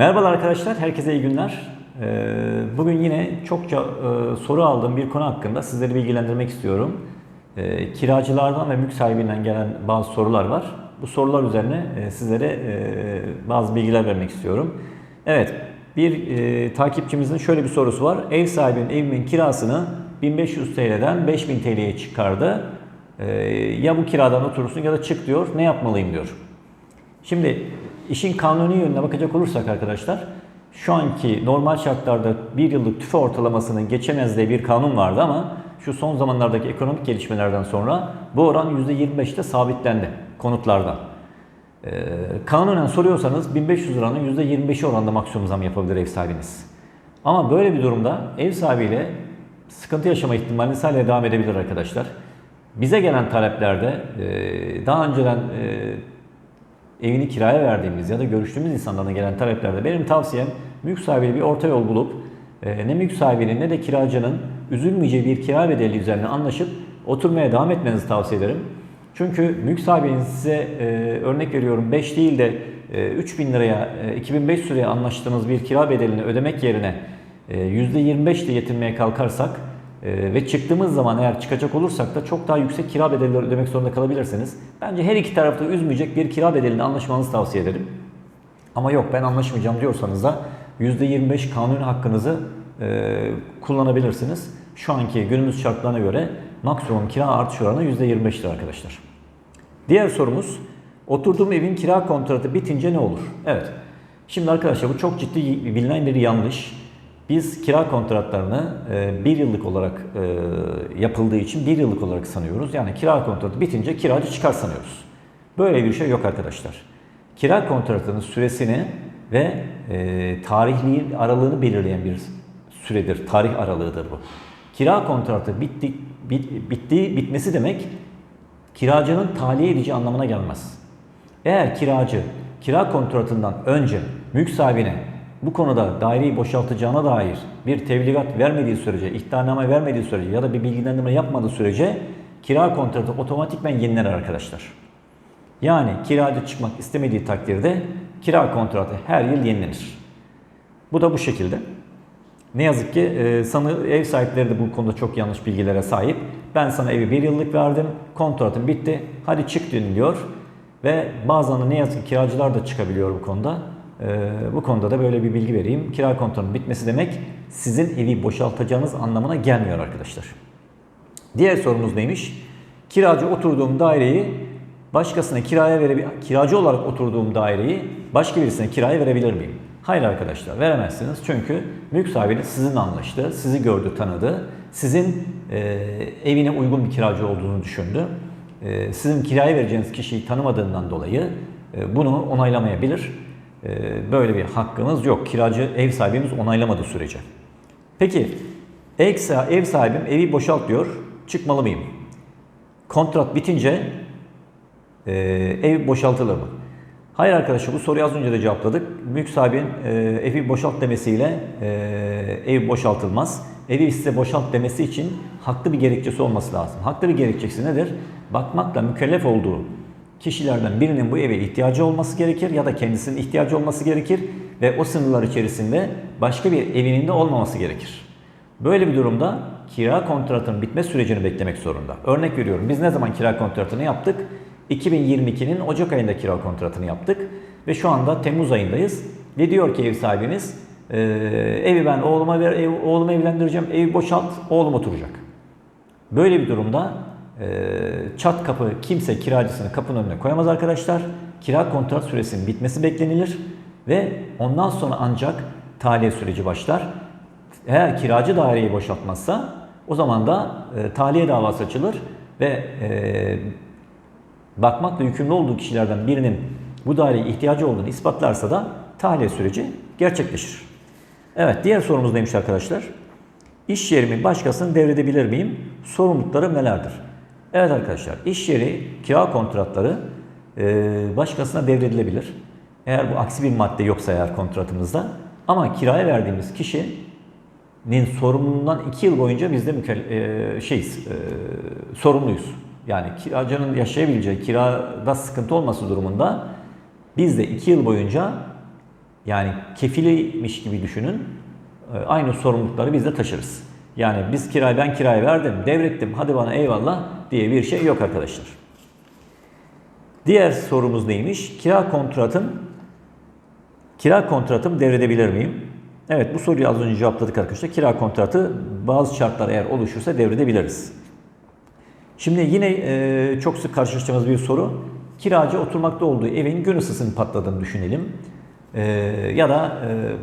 Merhabalar arkadaşlar, herkese iyi günler. Ee, Bugün yine çokça e, soru aldığım bir konu hakkında sizleri bilgilendirmek istiyorum. Ee, Kiracılardan ve mülk sahibinden gelen bazı sorular var. Bu sorular üzerine e, sizlere e, bazı bilgiler vermek istiyorum. Evet, bir takipçimizin şöyle bir sorusu var. Ev sahibinin evimin kirasını 1500 TL'den 5000 TL'ye çıkardı. Ee, Ya bu kiradan oturursun ya da çık diyor. Ne yapmalıyım diyor. Şimdi işin kanuni yönüne bakacak olursak arkadaşlar, şu anki normal şartlarda bir yıllık tüfe ortalamasının geçemez bir kanun vardı ama şu son zamanlardaki ekonomik gelişmelerden sonra bu oran %25'te sabitlendi konutlarda. Ee, kanunen soruyorsanız 1500 liranın %25'i oranda maksimum zam yapabilir ev sahibiniz. Ama böyle bir durumda ev sahibiyle sıkıntı yaşama ihtimaliniz hala devam edebilir arkadaşlar. Bize gelen taleplerde e, daha önceden e, evini kiraya verdiğimiz ya da görüştüğümüz insanlardan gelen taleplerde benim tavsiyem mülk sahibiyle bir orta yol bulup e, ne mülk sahibinin ne de kiracının üzülmeyeceği bir kira bedeli üzerine anlaşıp oturmaya devam etmenizi tavsiye ederim. Çünkü mülk sahibinin size e, örnek veriyorum 5 değil de e, 3000 liraya, e, 2500 liraya anlaştığınız bir kira bedelini ödemek yerine e, %25 de yetinmeye kalkarsak e, ve çıktığımız zaman eğer çıkacak olursak da çok daha yüksek kira bedelleri ödemek zorunda kalabilirsiniz. Bence her iki tarafta üzmeyecek bir kira bedelini anlaşmanızı tavsiye ederim. Ama yok ben anlaşmayacağım diyorsanız da %25 kanuni hakkınızı e, kullanabilirsiniz. Şu anki günümüz şartlarına göre maksimum kira artış oranı %25'tir arkadaşlar. Diğer sorumuz, oturduğum evin kira kontratı bitince ne olur? Evet, şimdi arkadaşlar bu çok ciddi bilinen bir yanlış. Biz kira kontratlarını e, bir yıllık olarak e, yapıldığı için bir yıllık olarak sanıyoruz. Yani kira kontratı bitince kiracı çıkar sanıyoruz. Böyle bir şey yok arkadaşlar. Kira kontratının süresini ve e, tarihliğin aralığını belirleyen bir süredir. Tarih aralığıdır bu. Kira kontratı bitti, bit, bitti, bitmesi demek kiracının tahliye edici anlamına gelmez. Eğer kiracı kira kontratından önce mülk sahibine bu konuda daireyi boşaltacağına dair bir tebligat vermediği sürece, ihtarname vermediği sürece ya da bir bilgilendirme yapmadığı sürece kira kontratı otomatikmen yenilenir arkadaşlar. Yani kiracı çıkmak istemediği takdirde kira kontratı her yıl yenilenir. Bu da bu şekilde. Ne yazık ki e, sana ev sahipleri de bu konuda çok yanlış bilgilere sahip. Ben sana evi bir yıllık verdim, kontratın bitti, hadi çık diyor. Ve bazen ne yazık ki kiracılar da çıkabiliyor bu konuda. E, bu konuda da böyle bir bilgi vereyim. Kira kontratının bitmesi demek sizin evi boşaltacağınız anlamına gelmiyor arkadaşlar. Diğer sorumuz neymiş? Kiracı oturduğum daireyi başkasına kiraya verebilir, kiracı olarak oturduğum daireyi başka birisine kiraya verebilir miyim? Hayır arkadaşlar veremezsiniz çünkü mülk sahibi sizinle anlaştı, sizi gördü, tanıdı, sizin e, evine uygun bir kiracı olduğunu düşündü. E, sizin kiraya vereceğiniz kişiyi tanımadığından dolayı e, bunu onaylamayabilir. E, böyle bir hakkınız yok. Kiracı ev sahibimiz onaylamadığı sürece. Peki ev sahibim evi boşalt diyor, çıkmalı mıyım? Kontrat bitince e, ev boşaltılır mı? Hayır arkadaşlar bu soruyu az önce de cevapladık. Mülk sahibinin e, evi boşalt demesiyle e, ev boşaltılmaz. Evi size boşalt demesi için haklı bir gerekçesi olması lazım. Haklı bir gerekçesi nedir? Bakmakla mükellef olduğu kişilerden birinin bu eve ihtiyacı olması gerekir ya da kendisinin ihtiyacı olması gerekir ve o sınırlar içerisinde başka bir evinin de olmaması gerekir. Böyle bir durumda kira kontratının bitme sürecini beklemek zorunda. Örnek veriyorum biz ne zaman kira kontratını yaptık? 2022'nin Ocak ayında kira kontratını yaptık ve şu anda Temmuz ayındayız. Ve diyor ki ev sahibiniz e, evi ben oğluma ver, ev, oğlumu evlendireceğim, evi boşalt, oğlum oturacak. Böyle bir durumda çat kapı kimse kiracısını kapının önüne koyamaz arkadaşlar. Kira kontrat süresinin bitmesi beklenilir ve ondan sonra ancak tahliye süreci başlar. Eğer kiracı daireyi boşaltmazsa o zaman da e, tahliye davası açılır ve e, bakmakla yükümlü olduğu kişilerden birinin bu daireye ihtiyacı olduğunu ispatlarsa da tahliye süreci gerçekleşir. Evet diğer sorumuz neymiş arkadaşlar? İş yerimi başkasına devredebilir miyim? Sorumlulukları nelerdir? Evet arkadaşlar iş yeri kira kontratları e, başkasına devredilebilir. Eğer bu aksi bir madde yoksa eğer kontratımızda ama kiraya verdiğimiz kişinin sorumluluğundan 2 yıl boyunca biz de e, şeyiz, e, sorumluyuz. Yani kiracının yaşayabileceği kirada sıkıntı olması durumunda biz de 2 yıl boyunca Yani kefiliymiş gibi düşünün. E, Aynı sorumlulukları biz de taşırız. Yani biz kirayı ben kirayı verdim, devrettim, hadi bana eyvallah diye bir şey yok arkadaşlar. Diğer sorumuz neymiş? Kira kontratım Kira kontratım devredebilir miyim? Evet bu soruyu az önce cevapladık arkadaşlar. Kira kontratı bazı şartlar eğer oluşursa devredebiliriz. Şimdi yine e, çok sık karşılaştığımız bir soru. Kiracı oturmakta olduğu evin gün ısısının patladığını düşünelim. E, ya da e,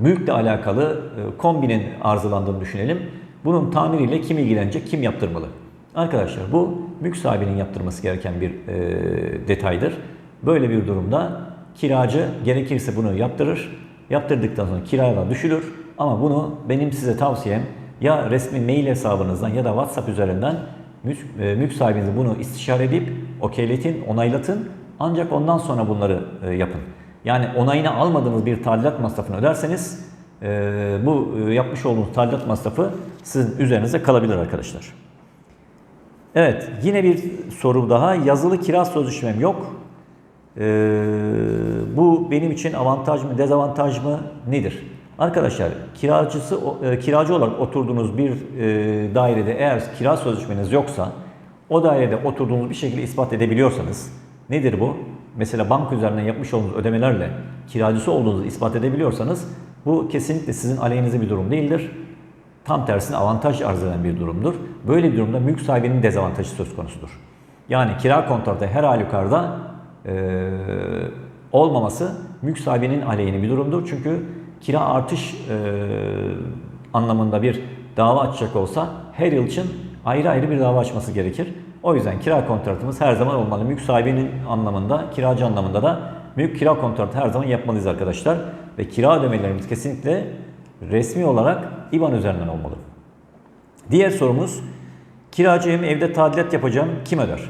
mülkle alakalı e, kombinin arızalandığını düşünelim. Bunun tamiriyle kim ilgilenecek, kim yaptırmalı? Arkadaşlar bu mülk sahibinin yaptırması gereken bir e, detaydır. Böyle bir durumda kiracı gerekirse bunu yaptırır. Yaptırdıktan sonra kiraya düşülür. Ama bunu benim size tavsiyem ya resmi mail hesabınızdan ya da WhatsApp üzerinden mülk, e, mülk sahibinize bunu istişare edip okeyletin, onaylatın. Ancak ondan sonra bunları e, yapın. Yani onayını almadığınız bir tadilat masrafını öderseniz e, bu e, yapmış olduğunuz tadilat masrafı sizin üzerinize kalabilir arkadaşlar. Evet, yine bir soru daha. Yazılı kira sözleşmem yok. Ee, bu benim için avantaj mı, dezavantaj mı nedir? Arkadaşlar, kiracısı e, kiracı olarak oturduğunuz bir e, dairede eğer kira sözleşmeniz yoksa, o dairede oturduğunuz bir şekilde ispat edebiliyorsanız, nedir bu? Mesela bank üzerinden yapmış olduğunuz ödemelerle kiracısı olduğunuzu ispat edebiliyorsanız, bu kesinlikle sizin aleyhinize bir durum değildir. Tam tersine avantaj arz eden bir durumdur. Böyle bir durumda mülk sahibinin dezavantajı söz konusudur. Yani kira kontratı her halükarda e, olmaması mülk sahibinin aleyhine bir durumdur. Çünkü kira artış e, anlamında bir dava açacak olsa her yıl için ayrı ayrı bir dava açması gerekir. O yüzden kira kontratımız her zaman olmalı. Mülk sahibinin anlamında, kiracı anlamında da mülk kira kontratı her zaman yapmalıyız arkadaşlar. Ve kira ödemelerimiz kesinlikle resmi olarak IBAN üzerinden olmalı. Diğer sorumuz, kiracıyım evde tadilat yapacağım, kim öder?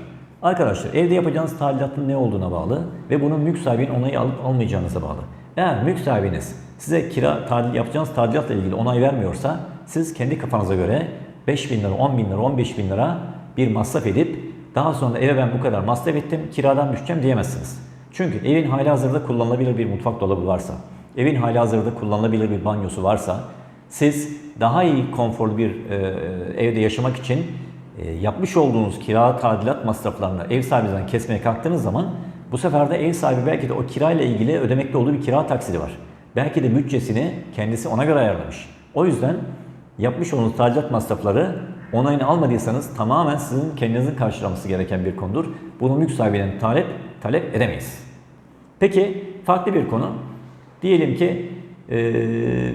Arkadaşlar evde yapacağınız tadilatın ne olduğuna bağlı ve bunun mülk sahibinin onayı alıp almayacağınıza bağlı. Eğer mülk sahibiniz size kira tadil, yapacağınız tadilatla ilgili onay vermiyorsa siz kendi kafanıza göre 5 bin lira, 10 bin lira, 15 bin lira bir masraf edip daha sonra eve ben bu kadar masraf ettim kiradan düşeceğim diyemezsiniz. Çünkü evin hali hazırda kullanılabilir bir mutfak dolabı varsa, evin hali hazırda kullanılabilir bir banyosu varsa siz daha iyi konforlu bir e, evde yaşamak için e, yapmış olduğunuz kira tadilat masraflarını ev sahibinizden kesmeye kalktığınız zaman bu sefer de ev sahibi belki de o kirayla ilgili ödemekte olduğu bir kira taksidi var. Belki de bütçesini kendisi ona göre ayarlamış. O yüzden yapmış olduğunuz tadilat masrafları onayını almadıysanız tamamen sizin kendinizin karşılaması gereken bir konudur. Bunu mülk sahibinden talep, talep edemeyiz. Peki farklı bir konu. Diyelim ki e,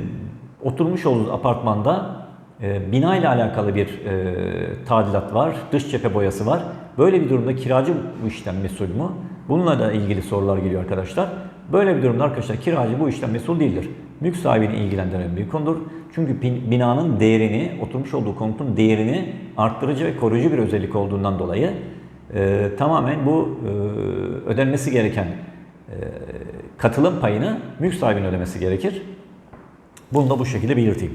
oturmuş olduğunuz apartmanda e, bina ile alakalı bir e, tadilat var, dış cephe boyası var. Böyle bir durumda kiracı bu işten mesul mu? Bununla da ilgili sorular geliyor arkadaşlar. Böyle bir durumda arkadaşlar kiracı bu işten mesul değildir. Mülk sahibini ilgilendiren bir konudur. Çünkü binanın değerini, oturmuş olduğu konutun değerini arttırıcı ve koruyucu bir özellik olduğundan dolayı e, tamamen bu e, ödenmesi gereken e, katılım payını mülk sahibinin ödemesi gerekir. Bunu da bu şekilde belirteyim.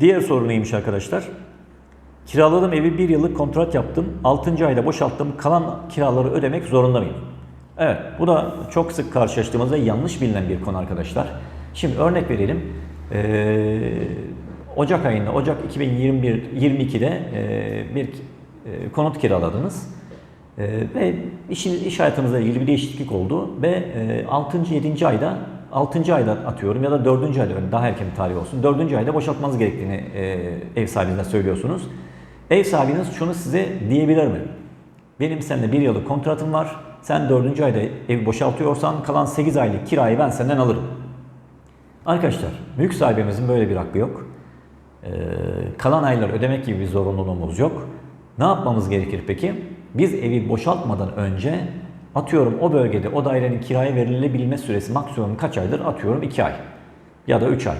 Diğer soru neymiş arkadaşlar? Kiraladığım evi bir yıllık kontrat yaptım. 6. ayda boşalttım. Kalan kiraları ödemek zorunda mıyım? Evet, bu da çok sık karşılaştığımız ve yanlış bilinen bir konu arkadaşlar. Şimdi örnek verelim. Ee, Ocak ayında, Ocak 2021 22'de e, bir e, konut kiraladınız. E, ve işin, iş hayatınızla ilgili bir değişiklik oldu ve e, 6. 7. ayda 6. ayda atıyorum ya da 4. ayda daha erken bir tarih olsun. 4. ayda boşaltmanız gerektiğini e, ev sahibine söylüyorsunuz. Ev sahibiniz şunu size diyebilir mi? Benim seninle bir yıllık kontratım var. Sen 4. ayda evi boşaltıyorsan kalan 8 aylık kirayı ben senden alırım. Arkadaşlar mülk sahibimizin böyle bir hakkı yok. Ee, kalan aylar ödemek gibi bir zorunluluğumuz yok. Ne yapmamız gerekir peki? Biz evi boşaltmadan önce atıyorum o bölgede o dairenin kiraya verilebilme süresi maksimum kaç aydır? Atıyorum 2 ay ya da 3 ay.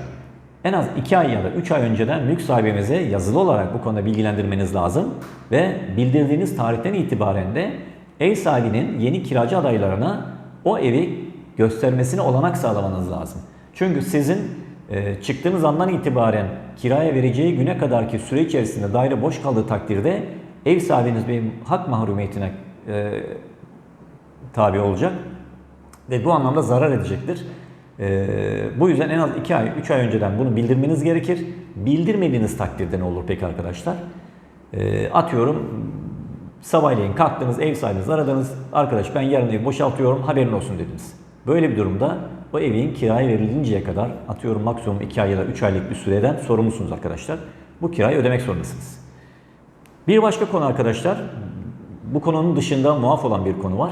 En az 2 ay ya da 3 ay önceden mülk sahibimizi yazılı olarak bu konuda bilgilendirmeniz lazım ve bildirdiğiniz tarihten itibaren de ev sahibinin yeni kiracı adaylarına o evi göstermesine olanak sağlamanız lazım. Çünkü sizin e, çıktığınız andan itibaren kiraya vereceği güne kadarki süre içerisinde daire boş kaldığı takdirde ev sahibiniz bir hak mahrumiyetine e, tabi olacak. ve bu anlamda zarar edecektir. Ee, bu yüzden en az 2 ay, 3 ay önceden bunu bildirmeniz gerekir. Bildirmediğiniz takdirde ne olur peki arkadaşlar? Atıyorum sabahleyin kalktınız, ev sahibinizi aradınız. Arkadaş ben yarın evi boşaltıyorum, haberin olsun dediniz. Böyle bir durumda o evin kiraya verilinceye kadar atıyorum maksimum 2 ay ya da 3 aylık bir süreden sorumlusunuz arkadaşlar. Bu kirayı ödemek zorundasınız. Bir başka konu arkadaşlar, bu konunun dışında muaf olan bir konu var.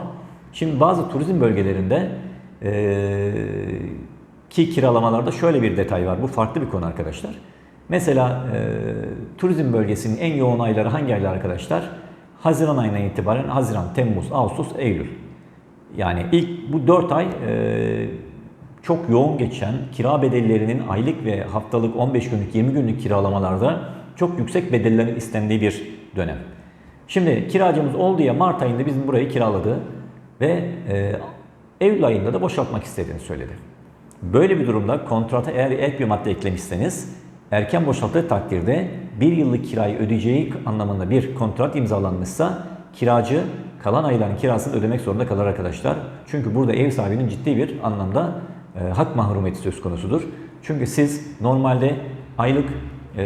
Şimdi bazı turizm bölgelerinde eee, ki kiralamalarda şöyle bir detay var. Bu farklı bir konu arkadaşlar. Mesela eee, turizm bölgesinin en yoğun ayları hangi aylar arkadaşlar? Haziran ayına itibaren Haziran, Temmuz, Ağustos, Eylül. Yani ilk bu 4 ay eee, çok yoğun geçen kira bedellerinin aylık ve haftalık 15 günlük 20 günlük kiralamalarda çok yüksek bedellerin istendiği bir dönem. Şimdi kiracımız oldu ya Mart ayında bizim burayı kiraladı ve e, Eylül ayında da boşaltmak istediğini söyledi. Böyle bir durumda kontrata eğer ek bir madde eklemişseniz erken boşalttığı takdirde bir yıllık kirayı ödeyeceği anlamında bir kontrat imzalanmışsa kiracı kalan ayların kirasını ödemek zorunda kalır arkadaşlar. Çünkü burada ev sahibinin ciddi bir anlamda hak mahrumiyeti söz konusudur. Çünkü siz normalde aylık e,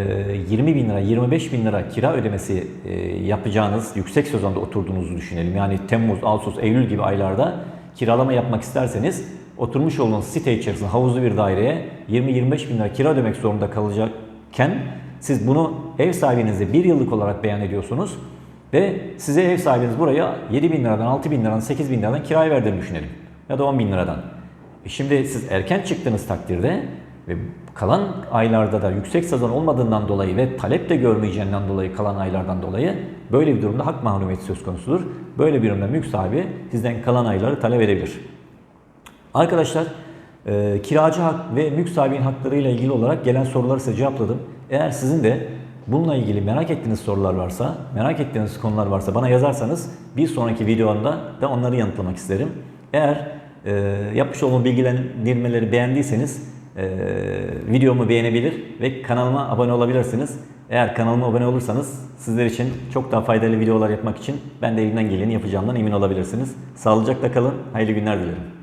20 bin lira, 25 bin lira kira ödemesi e, yapacağınız yüksek sezonda oturduğunuzu düşünelim. Yani Temmuz, Ağustos, Eylül gibi aylarda kiralama yapmak isterseniz oturmuş olduğunuz site içerisinde havuzlu bir daireye 20-25 bin lira kira ödemek zorunda kalacakken siz bunu ev sahibinize bir yıllık olarak beyan ediyorsunuz ve size ev sahibiniz buraya 7 bin liradan, 6 bin liradan, 8 bin liradan kiraya verdiğini düşünelim. Ya da 10 bin liradan. E Şimdi siz erken çıktığınız takdirde ve kalan aylarda da yüksek sezon olmadığından dolayı ve talep de görmeyeceğinden dolayı kalan aylardan dolayı böyle bir durumda hak mahrumiyeti söz konusudur. Böyle bir durumda mülk sahibi sizden kalan ayları talep edebilir. Arkadaşlar e, kiracı hak ve mülk sahibinin haklarıyla ilgili olarak gelen soruları size cevapladım. Eğer sizin de bununla ilgili merak ettiğiniz sorular varsa, merak ettiğiniz konular varsa bana yazarsanız bir sonraki videomda da onları yanıtlamak isterim. Eğer e, yapmış olduğum bilgilendirmeleri beğendiyseniz e, videomu beğenebilir ve kanalıma abone olabilirsiniz. Eğer kanalıma abone olursanız sizler için çok daha faydalı videolar yapmak için ben de elimden geleni yapacağımdan emin olabilirsiniz. Sağlıcakla kalın, hayırlı günler dilerim.